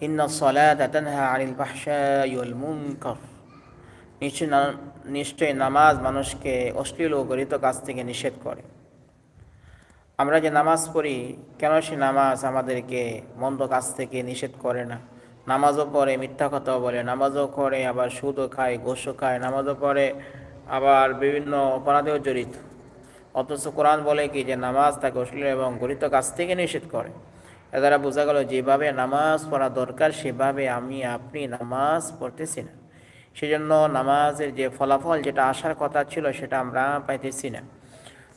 ইন্না সলাত আনিল নিশ্চয় নিশ্চয় নামাজ মানুষকে অশ্লীল ও গরিত কাজ থেকে নিষেধ করে। আমরা যে নামাজ পড়ি, কেন সে নামাজ আমাদেরকে মন্দ কাজ থেকে নিষেধ করে না? নামাজও পড়ে, মিথ্যা কথাও বলে, নামাজও করে, আবার সুদও খায় ঘোষও খায়, নামাজও পড়ে, আবার বিভিন্ন অপরাধেও জড়িত। অথচ কোরআন বলে কি যে নামাজ তাকে অশ্লীল এবং গরিত কাজ থেকে নিষেধ করে। দ্বারা বোঝা গেল, যেভাবে নামাজ পড়া দরকার, সেভাবে আমি, আপনি নামাজ পড়তেছি না। সেজন্য নামাজের যে ফলাফল, যেটা আসার কথা ছিল, সেটা আমরা পাইতেছি না।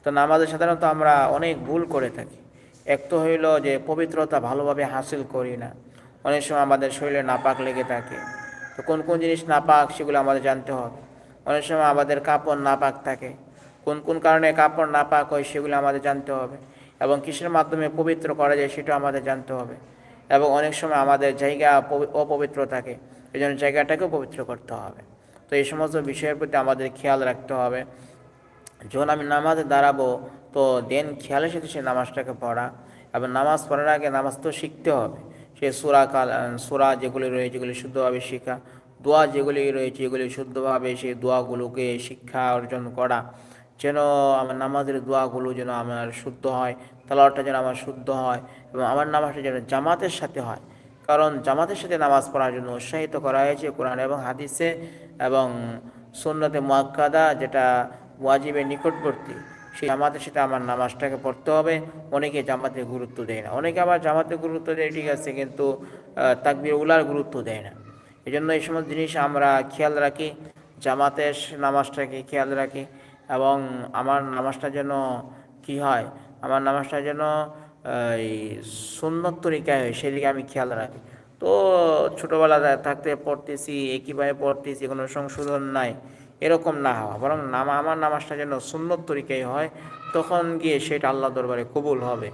তো নামাজে সাধারণত আমরা অনেক ভুল করে থাকি। এক তো হইল যে পবিত্রতা ভালোভাবে হাসিল করি না। অনেক সময় আমাদের শরীরে নাপাক লেগে থাকে। তো কোন কোন জিনিস নাপাক, সেগুলো আমাদের জানতে হবে। অনেক সময় আমাদের কাপড় নাপাক থাকে। কোন কোন কারণে কাপড় নাপাক হয়, সেগুলো আমাদের জানতে হবে। এবং কিসের মাধ্যমে পবিত্র করা যায় সেটা আমাদের জানতে হবে। এবং অনেক সময় আমাদের জায়গা অপবিত্র থাকে এই জন্য জায়গাটাকেও পবিত্র করতে হবে। তো এই সমস্ত বিষয়ের প্রতি আমাদের খেয়াল রাখতে হবে। যখন আমি নামাজে দাঁড়াবো, তো দেন খেয়ালের সাথে সে নামাজটাকে পড়া এবং নামাজ পড়ার আগে নামাজ তো শিখতে হবে। সে সুরা কাল, সুরা যেগুলি রয়েছে যেগুলি শুদ্ধভাবে শেখা, দোয়া যেগুলি রয়েছে এগুলি শুদ্ধভাবে সেই দোয়াগুলোকে শিক্ষা অর্জন করা। যেন আমার নামাজের দোয়াগুলো যেন আমার শুদ্ধ হয় তালাওয়ারটা যেন আমার শুদ্ধ হয় এবং আমার নামাজটা যেন জামাতের সাথে হয়। কারণ জামাতের সাথে নামাজ পড়ার জন্য উৎসাহিত করা হয়েছে কোরআন এবং হাদিসে এবং সুন্নতে মোয়াক্কাদা যেটা ওয়াজিবের নিকটবর্তী, সেই জামাতের সাথে আমার নামাজটাকে পড়তে হবে। অনেকে জামাতে গুরুত্ব দেয় না। অনেকে আবার জামাতে গুরুত্ব দেয়, ঠিক আছে, কিন্তু তাকবির উলার গুরুত্ব দেয় না। এই জন্য এই সমস্ত জিনিস আমরা খেয়াল রাখি, জামাতের নামাজটাকে খেয়াল রাখি এবং আমার নামাজটা যেন কি হয় আমার নামাজটা যেন, এই সুন্দর তরিকায় হয়, সেদিকে আমি খেয়াল রাখি। তো ছোটোবেলা থাকতে পড়তেছি একইভাবে পড়তেছি, কোনো সংশোধন নাই, এরকম না হওয়া। বরং নামা, আমার নামাজটা যেন সুন্নত তরিকায় হয়, তখন গিয়ে সেটা আল্লাহ দরবারে কবুল হবে।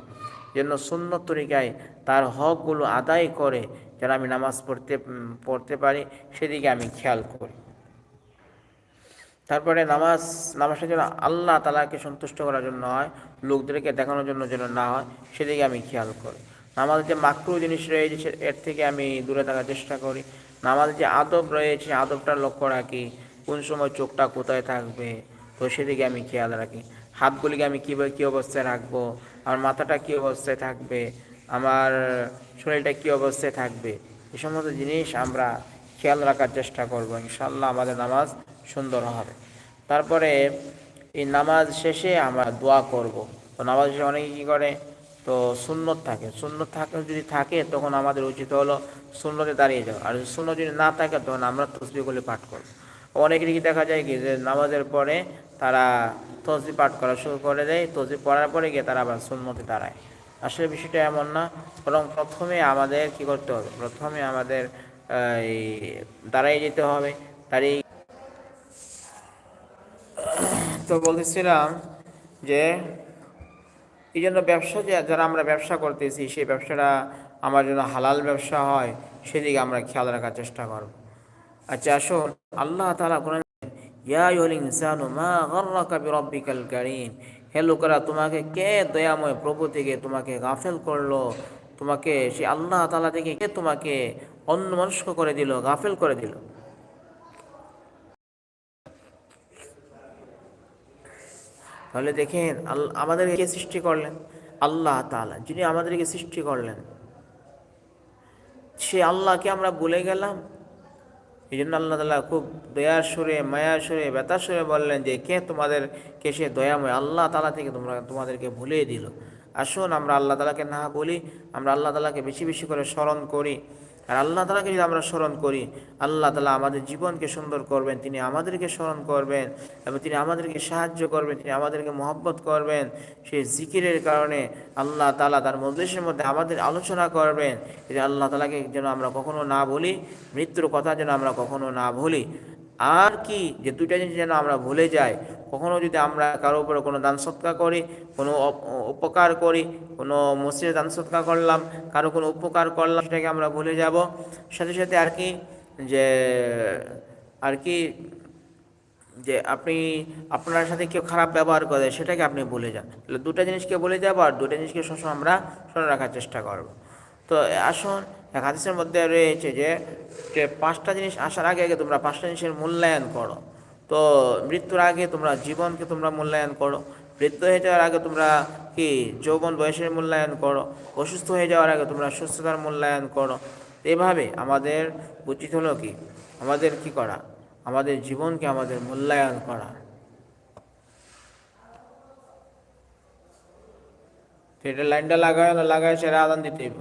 যেন সুন্নত তরিকায় তার হকগুলো আদায় করে, যেন আমি নামাজ পড়তে পড়তে পারি, সেদিকে আমি খেয়াল করি। তারপরে নামাজ নামাজটা যেন আল্লাহ তালাকে সন্তুষ্ট করার জন্য হয়, লোকদেরকে দেখানোর জন্য যেন না হয়, সেদিকে আমি খেয়াল করি। নামাজ যে মাকরু জিনিস রয়েছে এর থেকে আমি দূরে থাকার চেষ্টা করি। নামাজ যে আদব রয়েছে আদবটা লক্ষ্য রাখি, কোন সময় চোখটা কোথায় থাকবে, তো সেদিকে আমি খেয়াল রাখি। হাতগুলিকে আমি কীভাবে কী অবস্থায় রাখব, আমার মাথাটা কী অবস্থায় থাকবে, আমার শরীরটা কী অবস্থায় থাকবে এই সমস্ত জিনিস আমরা খেয়াল রাখার চেষ্টা করব ইনশাল্লাহ আমাদের নামাজ সুন্দর হবে তারপরে এই নামাজ শেষে আমরা দোয়া করব। তো নামাজ শেষে অনেকে কী করে? তো সুন্নত থাকে। সুন্নত থাকে যদি থাকে, তখন আমাদের উচিত হলো সুন্নতে দাঁড়িয়ে যাওয়া। আর শূন্য যদি না থাকে, তখন আমরা তসবিগুলি পাঠ করব। অনেকেরই কি দেখা যায় কি যে নামাজের পরে তারা তসবি পাঠ করা শুরু করে দেয়। তসবি পড়ার পরে গিয়ে তারা আবার সুন্নতে দাঁড়ায়। আসলে বিষয়টা এমন না। বরং প্রথমে আমাদের কি করতে হবে? প্রথমে আমাদের এই দাঁড়াই যেতে হবে। দাঁড়িয়ে তো বলতেছিলাম যে এই জন্য ব্যবসা যারা আমরা ব্যবসা করতেছি, সেই ব্যবসাটা আমার জন্য হালাল ব্যবসা হয়, সেদিকে আমরা খেয়াল রাখার চেষ্টা করব। আচ্ছা আসুন। আল্লাহ তালা কোরআন হে লোকেরা, তোমাকে কে দয়াময় প্রভু থেকে তোমাকে গাফেল করল? তোমাকে সে আল্লাহ তালা থেকে কে তোমাকে অন্যমনস্ক করে দিল, গাফেল করে দিল? তাহলে দেখেন, আল্লাহ আমাদেরকে সৃষ্টি করলেন। আল্লাহ তালা যিনি আমাদেরকে সৃষ্টি করলেন। সে আল্লাহকে আমরা বলে গেলাম। এই জন্য আল্লাহ তালা খুব দয়ার সুরে মায়া সুরে বেতার সুরে বললেন যে, কে তোমাদের কে সে দয়াময় আল্লাহ তালা থেকে তোমরা, তোমাদেরকে ভুলিয়ে দিল? আসুন আমরা আল্লাহ তালাকে না বলি, আমরা আল্লাহ তালাকে বেশি বেশি করে স্মরণ করি। আর আল্লাহ তালাকে যদি আমরা স্মরণ করি, আল্লাহ তালা আমাদের জীবনকে সুন্দর করবেন, তিনি আমাদেরকে স্মরণ করবেন এবং তিনি আমাদেরকে সাহায্য করবেন, তিনি আমাদেরকে মহব্বত করবেন। সেই জিকিরের কারণে আল্লাহ তালা তার মজলিসের মধ্যে আমাদের আলোচনা করবেন। যে আল্লাহ তালাকে যেন আমরা কখনো না বলি, মৃত্যুর কথা যেন আমরা কখনো না ভুলি আর কি যে দুইটা জিনিস যেন আমরা ভুলে যাই। কখনো যদি আমরা কারও উপরে কোনো দান সৎকার করি, কোনো উপকার করি, কোনো মসজিদে দান সৎকার করলাম, কারও কোনো উপকার করলাম, সেটাকে আমরা ভুলে যাব। সাথে সাথে আর কি যে, আর কি যে আপনি, আপনার সাথে কেউ খারাপ ব্যবহার করে, সেটাকে আপনি ভুলে যান। তাহলে দুটা জিনিসকে বলে যাব আর দুটা জিনিসকে সবসময় আমরা স্মরণ রাখার চেষ্টা করব। তো আসুন, এক হাদিসের মধ্যে রয়েছে যে যে পাঁচটা জিনিস আসার আগে আগে তোমরা পাঁচটা জিনিসের মূল্যায়ন করো। তো মৃত্যুর আগে তোমরা জীবনকে তোমরা মূল্যায়ন করো। মৃত্যু হয়ে যাওয়ার আগে তোমরা কি যৌবন বয়সের মূল্যায়ন করো? অসুস্থ হয়ে যাওয়ার আগে তোমরা সুস্থতার মূল্যায়ন করো। এভাবে আমাদের উচিত হলো কি? আমাদের কি করা? আমাদের জীবনকে আমাদের মূল্যায়ন করা। এটা লাইনটা লাগায় না লাগায় সেটা আদান দিতেই।